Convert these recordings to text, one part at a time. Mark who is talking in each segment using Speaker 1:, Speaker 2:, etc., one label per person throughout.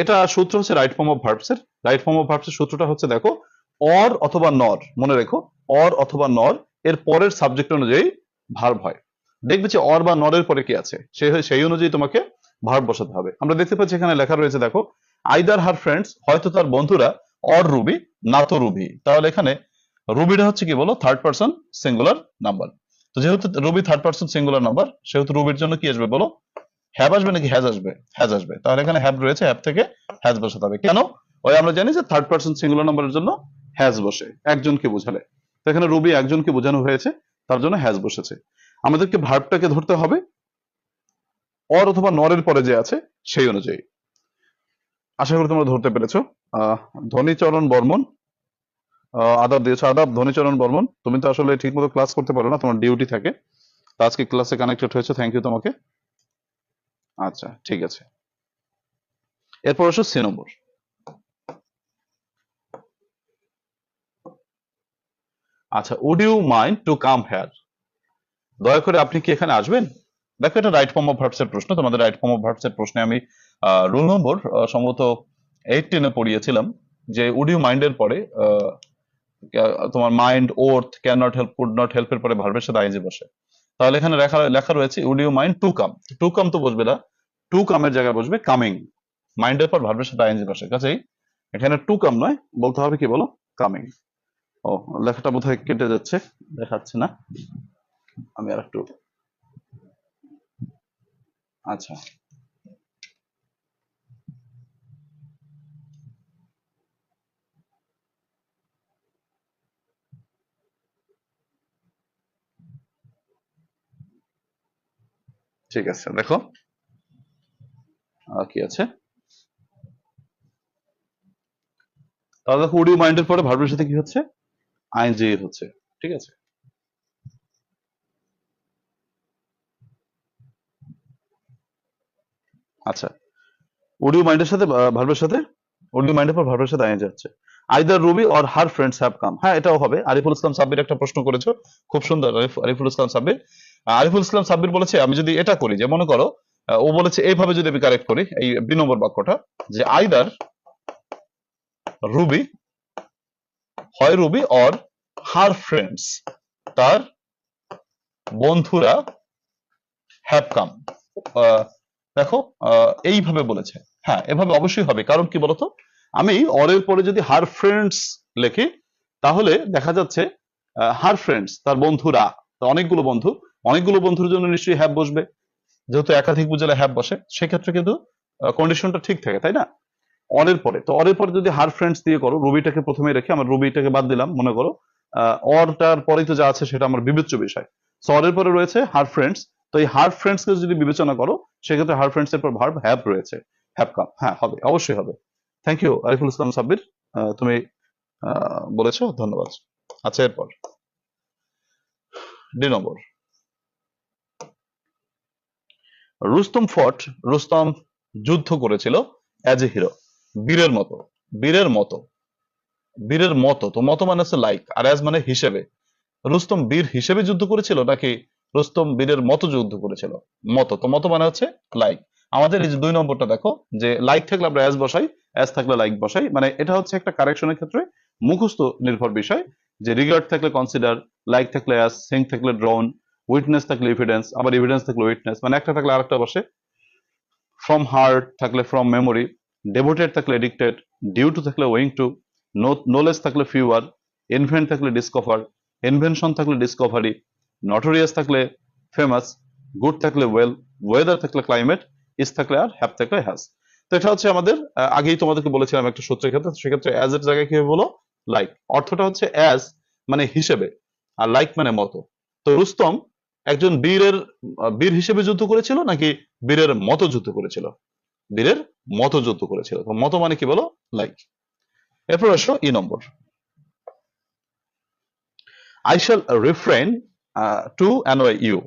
Speaker 1: এটা সূত্র হচ্ছে রাইট ফর্ম অফ ভার্বস এর। রাইট ফর্ম অফ ভার্বস এর সূত্রটা হচ্ছে দেখো অর অথবা নর মনে রেখো অর অথবা নর এর পরের সাবজেক্ট অনুযায়ী ভার্ব হয়। দেখবে যে অর বা নরের পরে কি আছে? সেই সেই অনুযায়ী তোমাকে ভার্ব বসাতে হবে। আমরা দেখতে পাচ্ছি এখানে লেখা রয়েছে দেখো আইদার হার ফ্রেন্ডস হয়তো তার বন্ধুরা অর রুবি না তো রুবি তাহলে এখানে রুবিটা হচ্ছে কি বলো? থার্ড পার্সন সিঙ্গুলার নাম্বার তো যেহেতু Ruby third person singular number সেহেতু রুবির জন্য কি আসবে বলো? হ্যাভ আসবে নাকি হ্যাজ আসবে? হ্যাজ আসবে। তাহলে এখানে হ্যাভ রয়েছে হ্যাভ থেকে হ্যাজ বসাতে হবে। কেন? ওই আমরা জানি যে থার্ড পার্সন সিঙ্গুলার নাম্বারের জন্য হ্যাজ বসে, একজনকে বোঝালে। তো এখানে রুবি একজনকে বোঝানো হয়েছে, তার জন্য হ্যাজ বসেছে। আমাদেরকে ভার্বটাকে ধরতে হবে অর অথবা নরের পরে যে আছে, সেই অনুযায়ী। আশা করি তোমরা ধরতে পেরেছ। ধনীচরণ বর্মন আদাব দিয়েছ। আদাব ধনীচরণ বর্মন, তুমি তো আসলে ঠিক মতো ক্লাস করতে পারো না, তোমার ডিউটি থাকে। তো আজকে ক্লাসে কানেক্টেড হয়েছে থ্যাংক ইউ তোমাকে। আচ্ছা ঠিক আছে। এরপর আসো নম্বর। আচ্ছা would you mind to come here দয়া করে আপনি কি এখানে আসবেন? দেখো এটা রাইট ফর্ম অফ ভার্বস এর প্রশ্ন। তোমাদের রাইট ফর্ম অফ ভার্বস এর প্রশ্নে আমি রুল নম্বর সম্ভবত এইটিনে পড়িয়েছিলাম যে উড ইউ মাইন্ডের পরে আহ, তোমার mind worth can not help could not হেল্পের পরে ভার্বের সাথে আইনজি বসে। তাহলে এখানে লেখা রয়েছে would you mind to come to come তো বসবে না। টু কামের জায়গায় বসবে কামিং মাইন্ডের পর ভার্বের সাথে আইনজি বসে। কাছেই এখানে টু কাম নয়, বলতে হবে কি বলো? কামিং ও, লেখাটা বোধহয় কেটে যাচ্ছে, দেখাচ্ছে না। আমি আর একটু আচ্ছা। ঠিক আছে, দেখো। কি আছে? তাহলে দেখো উড মাইন্ডের পরে ভার্বের সাথে কি হচ্ছে? হচ্ছে, ঠিক আছে? আচ্ছা মাইন্ডের সাথে ভার্বের সাথে? মাইন্ডের পর ভার্বের সাথে আইনজি হচ্ছে। Either Ruby or her friends have come হ্যাঁ এটাও হবে। আরিফুল ইসলাম সাব্বির একটা প্রশ্ন করেছ। খুব সুন্দর, আরিফ- আরিফুল ইসলাম সাব্বির। আরিফুল ইসলাম সাব্বির বলেছে, আমি যদি এটা করি, যে মনে করো ও বলেছে এইভাবে যদি আমি কারেক্ট করি, এই বি নম্বর বাক্যটা, যে আইদার রুবি হয় রুবি অর হার ফ্রেন্ডস তার বন্ধুরা হ্যাভ কাম দেখো এইভাবে বলেছে। হ্যাঁ এভাবে অবশ্যই হবে। কারণ কি বলতো? আমি অরের পরে যদি হার ফ্রেন্ডস লেখি, তাহলে দেখা যাচ্ছে হার ফ্রেন্ডস তার বন্ধুরা অনেকগুলো বন্ধু অনেকগুলো বন্ধুর জন্য নিশ্চয়ই হ্যাভ বসবে। যেহেতু একাধিক বুঝালে হ্যাভ বসে, সেক্ষেত্রে কিন্তু কন্ডিশনটা ঠিক থাকে, তাই না? অরের পরে, তো অরের পরে যদি হার ফ্রেন্ডস দিয়ে করো, রুবিটাকে প্রথমে রেখে আমার রুবিটাকে বাদ দিলাম, মনে করো অরটার পরেই তো যা আছে সেটা আমার বিবেচ্য বিষয়। সো অরের পরে রয়েছে হার ফ্রেন্ডস তো এই হার ফ্রেন্ডস কে যদি বিবেচনা করো, সেক্ষেত্রে হার ফ্রেন্ডস এর পর ভার্ব হ্যাভ রয়েছে হ্যাভ কাম হ্যাঁ হবে, অবশ্যই হবে। থ্যাংক ইউ আরিফুল ইসলাম সাব্বির তুমি বলেছ, ধন্যবাদ। আচ্ছা এরপর, দুই নম্বর। রুস্তম ফট রুস্তম যুদ্ধ করেছিল অ্যাজ এ হিরো বীরের মতো বীরের মতো বীরের মতো, তো মতো মানে হচ্ছে লাইক আর অ্যাজ মানে হিসেবে। রুস্তম বীর হিসেবে যুদ্ধ করেছিল নাকি রুস্তম বীরের মতো যুদ্ধ করেছিল? মতো, তো মতো মানে হচ্ছে লাইক আমাদের এই যে দুই নম্বরটা দেখো, যে লাইক থাকলে আমরা অ্যাজ বসাই অ্যাজ থাকলে লাইক বসাই মানে এটা হচ্ছে একটা কারেকশনের ক্ষেত্রে মুখস্থ নির্ভর বিষয়, যে রিগার্ড থাকলে কনসিডার লাইক থাকলে অ্যাজ সিং থাকলে ড্রোন উইটনেস থাকলে এভিডেন্স আবার এভিডেন্স থাকলে উইটনেস মানে একটা থাকলে আরেকটা বসে। ফ্রম হার্ট থাকলে ফ্রম মেমোরি ডেভোটেড থাকলে এডিক্টেড ডিউ টু থাকলে ওয়িং টু নোলেজ থাকলে ফিউয়ার ইনভেন্ট থাকলে ডিসকভার ইনভেনশন থাকলে ডিসকভারি নটোরিয়াস থাকলে ফেমাস গুড থাকলে ওয়েল ওয়েদার থাকলে ক্লাইমেট ইস থাকলে আর হ্যাপ থাকলে হ্যাজ তো এটা হচ্ছে আমাদের আগেই তোমাদেরকে বলেছিলাম একটা সূত্রের ক্ষেত্রে। সেক্ষেত্রে অ্যাজ এর জায়গায় কি বলো? লাইক অর্থটা হচ্ছে অ্যাজ মানে হিসেবে, আর লাইক মানে মতো। তো রুস্তম একজন বীরের, বীর হিসেবে যুদ্ধ করেছিল নাকি বীরের মতো যুদ্ধ করেছিল? বীরের মতো যুদ্ধ করেছিল। মতো মানে কি বলো? লাইক এরপর আসো E number. I shall refrain to annoy you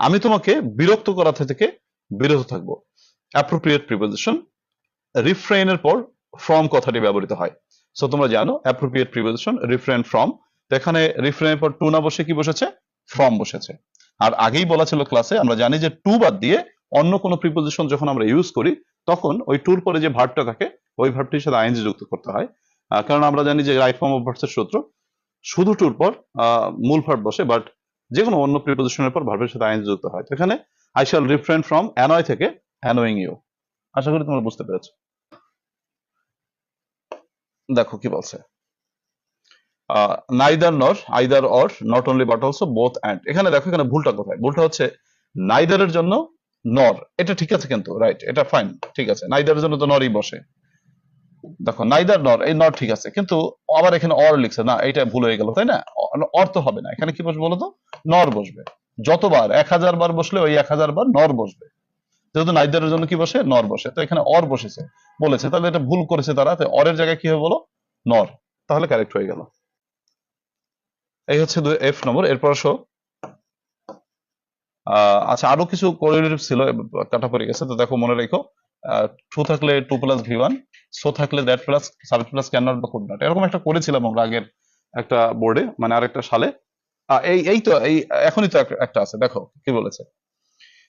Speaker 1: আমি তোমাকে বিরক্ত করা থেকে বিরত থাকব। অ্যাপ্রোপ্রিয়েট প্রিপোজিশন রিফ্রেনের পর ফ্রম কথাটি ব্যবহৃত হয়। সো তোমরা জানো অ্যাপ্রোপ্রিয়েট প্রিপোজিশন রিফ্রেন ফ্রম এখানে রিফ্রেনের পর টু না বসে কি বসেছে? ফ্রম বসেছে। আর আগেই বলা ছিল ক্লাসে আমরা জানি যে টু বাদ দিয়ে অন্য কোনো প্রিপোজিশন যখন আমরা ইউজ করি, তখন ওই টুর পরে যে ভার্বটা থাকে, ওই ভার্বটির সাথে আইএনজি যুক্ত করতে হয়। কারণ আমরা জানি যে রাইট ফর্ম অফ ভার্বসের সূত্র শুধু টুর পর মূল ভার্ব বসে বাট যে কোনো অন্য প্রিপোজিশনের পর ভার্বের সাথে আইএনজি যুক্ত হয়। তো এখানে I shall refrain from annoy থেকে অ্যানোয়িং ইউ আশা করি তোমরা বুঝতে পেরেছ। দেখো কি বলছে। Neither nor either or not only but also both and এখানে দেখো, এখানে ভুলটা কোথায়? ভুলটা হচ্ছে নাইদারের জন্য নর এটা ঠিক আছে কিন্তু রাইট এটা ফাইন ঠিক আছে। নাইদারের জন্য তো নরই বসে। দেখো নাইদার নর এই নর ঠিক আছে। কিন্তু আবার এখানে অর লিখছে, না এটা ভুল হয়ে গেল, তাই না? অর তো হবে না। এখানে কি বসবে বলো তো নর বসবে। যতবার, এক হাজার বার বসলে ওই এক হাজার বার নর বসবে। যেহেতু নাইদারের জন্য কি বসে? নর বসে। তো এখানে অর বসেছে। বলেছে। তাহলে এটা ভুল করেছে তারা। অরের জায়গায় কি হবে বলো? নর তাহলে কারেক্ট হয়ে গেল। এই হচ্ছে এফ নম্বর এরপর আসো। আচ্ছা আরও কিছু কোরিলেটিভ ছিল কাটা পড়ে গেছে, তো দেখো মনে রেখো। টু থাকলে to plus V one so থাকলে that plus subject plus can not বা কুড নট এরকম একটা করেছিলাম আমরা আগের একটা বোর্ডে মানে আরেকটা সালে। এই এই তো, এই, এখনই তো একটা আছে, দেখো, কি বলেছে?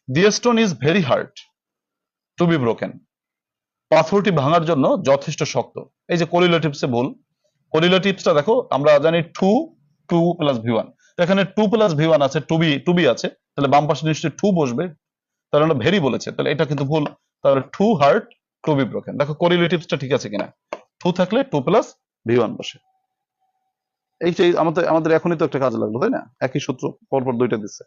Speaker 1: The stone is very hard to be broken পাথরটি ভাঙার জন্য যথেষ্ট শক্ত। এই যে কোরিলেটিভসে ভুল। কোরিলেটিভসটা দেখো, আমরা জানি to to plus V one এখানে টু প্লাস ভি ওয়ান আছে টু বি টু বি আছে। তাহলে বাম পাশে নিশ্চয়ই টু বসবে। তাহলে আমরা ভেরি বলেছে। তাহলে এটা কিন্তু ভুল। তাহলে too hard to be broken দেখো কোরিলেটিভসটা ঠিক আছে কিনা। টু থাকলে টু প্লাস ভি ওয়ান বসে। এই যে আমাদের আমাদের এখনই তো একটা কাজে লাগল, তাই না? একই সূত্র পরপর দুইটা দিচ্ছে।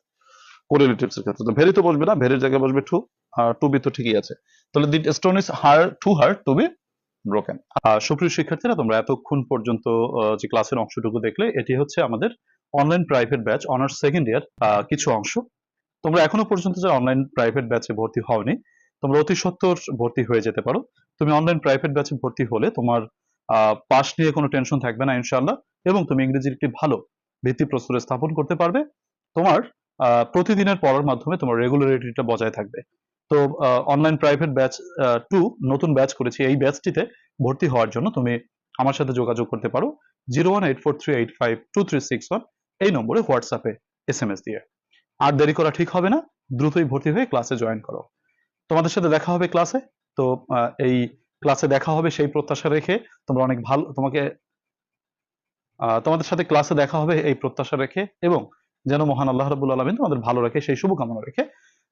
Speaker 1: কোরিলেটিভস এর ক্ষেত্রে। তো ভেরি তো বসবে না ভেরির জায়গায় বসবে টু আর টু বি তো ঠিকই আছে। তাহলে the stone is hard too hard to be broken সুপ্রিয় শিক্ষার্থীরা, তোমরা এতক্ষণ পর্যন্ত যে ক্লাসের অংশটুকু দেখলে, এটি হচ্ছে আমাদের online private batch honours second year কিছু অংশ। তোমরা এখনও পর্যন্ত যে অনলাইন প্রাইভেট ব্যাচে ভর্তি হওনি, তোমরা অতি সত্বর ভর্তি হয়ে যেতে পারো। তুমি অনলাইন প্রাইভেট ব্যাচে ভর্তি হলে তোমার পাস নিয়ে কোনো টেনশন থাকবে না, ইনশাআল্লাহ, এবং তুমি ইংরেজির একটি ভালো ভিত্তি প্রস্তরে স্থাপন করতে পারবে। তোমার প্রতিদিনের পড়ার মাধ্যমে তোমার রেগুলারিটিটা বজায় থাকবে। তো অনলাইন প্রাইভেট ব্যাচ টু নতুন ব্যাচ করেছি। এই ব্যাচটিতে ভর্তি হওয়ার জন্য তুমি আমার সাথে যোগাযোগ করতে পারো। Zero one eight four three eight five two three six one এই নম্বরে হোয়াটসঅ্যাপে এস এম এস দিয়ে। আর দেরি করা ঠিক হবে না, দ্রুতই ভর্তি হয়ে ক্লাসে জয়েন করো। তোমাদের সাথে দেখা হবে ক্লাসে তো এই ক্লাসে দেখা হবে সেই প্রত্যাশা রেখে তোমরা অনেক ভালো, তোমাকে তোমাদের সাথে ক্লাসে দেখা হবে এই প্রত্যাশা রেখে এবং যেন মহান আল্লাহ রাবুল আলমিন তোমাদের ভালো রাখে, সেই শুভকামনা রেখে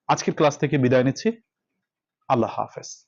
Speaker 1: আজকের ক্লাস থেকে বিদায় নিচ্ছি। আল্লাহ হাফেজ।